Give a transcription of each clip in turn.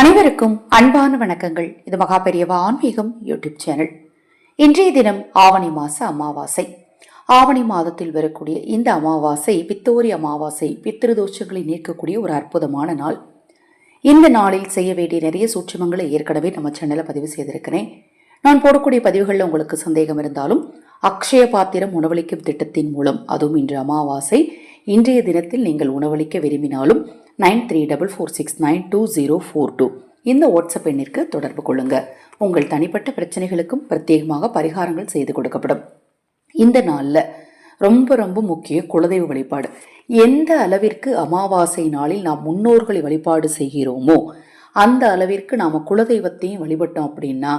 அனைவருக்கும் அன்பான வணக்கங்கள். இது மகா பெரியவா ஆன்மீகம் யூடியூப் சேனல். இன்றைய தினம் ஆவணி மாச அமாவாசை. ஆவணி மாதத்தில் வரக்கூடிய இந்த அமாவாசை பித்தோரி அமாவாசை பித்திருதோஷங்களை நீக்கக்கூடிய ஒரு அற்புதமான நாள். இந்த நாளில் செய்ய வேண்டிய நிறைய சூட்சமங்களை ஏற்கனவே நம்ம சேனலில் பதிவு செய்திருக்கிறேன். நான் போடக்கூடிய பதிவுகளில் உங்களுக்கு சந்தேகம் இருந்தாலும் அக்ஷய பாத்திரம் உணவளிக்கும் திட்டத்தின் மூலம் அதுவும் இன்று அமாவாசை இன்றைய தினத்தில் நீங்கள் உணவளிக்க விரும்பினாலும் nine three double four six nine two zero four two. இந்த வாட்ஸ்அப் எண்ணிற்கு தொடர்பு கொள்ளுங்க. உங்கள் தனிப்பட்ட பிரச்சனைகளுக்கும் பிரத்யேகமாக பரிகாரங்கள் செய்து கொடுக்கப்படும். இந்த நாளில் ரொம்ப ரொம்ப முக்கிய குலதெய்வ வழிபாடு. எந்த அளவிற்கு அமாவாசை நாளில் நாம் முன்னோர்களை வழிபாடு செய்கிறோமோ அந்த அளவிற்கு நாம் குலதெய்வத்தையும் வழிபட்டோம் அப்படின்னா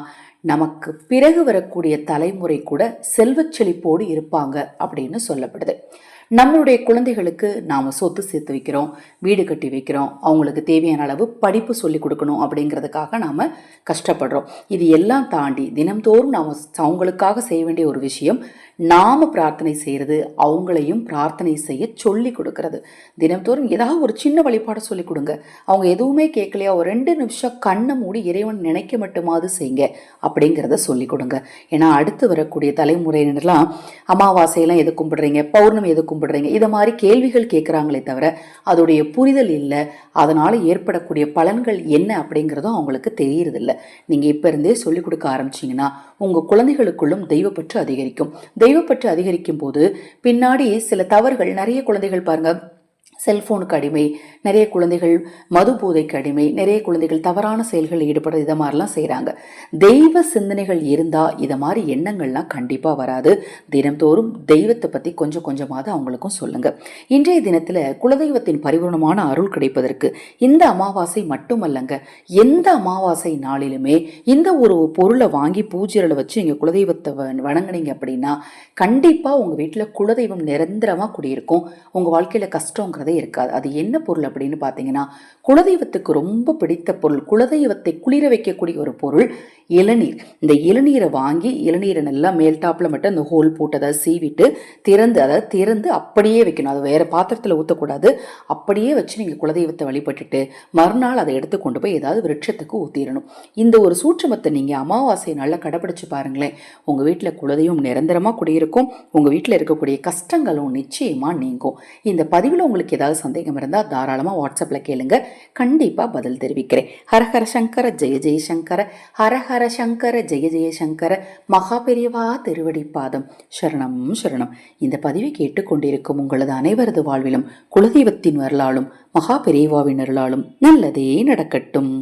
நமக்கு பிறகு வரக்கூடிய தலைமுறை கூட செல்வச் செழிப்போடு இருப்பாங்க அப்படின்னு சொல்லப்படுது. நம்மளுடைய குழந்தைகளுக்கு நாம் சொத்து சேர்த்து வைக்கிறோம் வீடு கட்டி வைக்கிறோம் அவங்களுக்கு தேவையான அளவு படிப்பு சொல்லி கொடுக்கணும் அப்படிங்கிறதுக்காக நாம் கஷ்டப்படுறோம். இது எல்லாம் தாண்டி தினம்தோறும் நாம் அவங்களுக்காக செய்ய வேண்டிய ஒரு விஷயம் நாம் பிரார்த்தனை செய்கிறது அவங்களையும் பிரார்த்தனை செய்ய சொல்லி கொடுக்கறது. தினம்தோறும் ஏதாவது ஒரு சின்ன வழிபாடு சொல்லி கொடுங்க. அவங்க எதுவுமே கேட்கலையா? ஒரு ரெண்டு நிமிஷம் கண்ணை மூடி இறைவன் நினைக்க மட்டுமாவது செய்யுங்க அப்படிங்கிறத சொல்லி கொடுங்க. ஏன்னா அடுத்து வரக்கூடிய தலைமுறையினர்லாம் அமாவாசையெல்லாம் எது கும்பிடுறீங்க? பௌர்ணமி எது கும்பிடுறீங்க இதை மாதிரி கேள்விகள் கேட்குறாங்களே தவிர அதோடைய புரிதல் இல்லை. அதனால் ஏற்படக்கூடிய பலன்கள் என்ன அப்படிங்கிறதும் அவங்களுக்கு தெரியறதில்ல. நீங்கள் இப்போ இருந்தே சொல்லிக் கொடுக்க ஆரம்பிச்சிங்கன்னா உங்கள் குழந்தைகளுக்குள்ளும் தெய்வப்பற்று அதிகரிக்கும். தெய்வப்பற்று அதிகரிக்கும் போது பின்னாடி சில தவறுகள் நிறைய குழந்தைகள் பாருங்கள் செல்ஃபோனுக்கு அடிமை நிறைய குழந்தைகள் மது போதைக்கு அடிமை நிறைய குழந்தைகள் தவறான செயல்களில் ஈடுபடுறது இதை மாதிரிலாம் செய்கிறாங்க தெய்வ சிந்தனைகள் இருந்தால் இதை மாதிரி எண்ணங்கள்லாம் கண்டிப்பாக வராது. தினம்தோறும் தெய்வத்தை பற்றி கொஞ்சம் கொஞ்சமாவது அவங்களுக்கும் சொல்லுங்கள் இன்றைய தினத்தில் குலதெய்வத்தின் பரிபூர்ணமான அருள் கிடைப்பதற்கு இந்த அமாவாசை மட்டுமல்லங்க எந்த அமாவாசை நாளிலுமே இந்த ஒரு பொருளை வாங்கி பூஜையில் வச்சு இங்கே குலதெய்வத்தை வ- வணங்குனீங்க அப்படின்னா கண்டிப்பாக உங்கள் வீட்டில் குலதெய்வம் நிரந்தரமாக குடியிருக்கும். உங்கள் வாழ்க்கையில் கஷ்டங்கிறது இருக்காது. அது என்ன பொருள் அப்படின்னு பார்த்தீங்கன்னா குலதெய்வத்துக்கு ரொம்ப பிடித்த பொருள் குலதெய்வத்தை குளிர வைக்கக்கூடிய ஒரு பொருள் இளநீர். இந்த இளநீரை வாங்கி இளநீரை நல்லா மேல் டாப்பில் மட்டும் அந்த ஹோல் போட்டு அதை சீவிட்டு திறந்து அதை திறந்து அப்படியே வைக்கணும். அது வேறு பாத்திரத்தில் ஊற்றக்கூடாது அப்படியே வச்சு நீங்கள் குலதெய்வத்தை வழிபட்டுட்டு மறுநாள் அதை எடுத்து கொண்டு போய் ஏதாவது விருட்சத்துக்கு ஊற்றிடணும் இந்த ஒரு சூட்சமத்தை நீங்கள் அமாவாசை நல்லா கடைப்பிடிச்சு பாருங்களேன். உங்கள் வீட்டில் குலதெய்வம் நிரந்தரமாக குடியிருக்கும். உங்கள் வீட்டில் இருக்கக்கூடிய கஷ்டங்களும் நிச்சயமாக நீங்கும். இந்த பதிவில் உங்களுக்கு ஏதாவது சந்தேகம் இருந்தால் தாராளமாக வாட்ஸ்அப்பில் கேளுங்க. கண்டிப்பாக பதில் தெரிவிக்கிறேன். ஹரஹர சங்கர ஜெய ஜெயசங்கர ஹரஹர சங்கர ஜெய ஜெயசங்கர மகா பெரியவா திருவடி பாதம். சரணம் சரணம். இந்த பதிவை கேட்டுக்கொண்டிருக்கும் உங்களது அனைவரது வாழ்விலும் குலதெய்வத்தின் வரலாலும் மகா பெரியவாவின் அருளாலும் நல்லதே நடக்கட்டும்.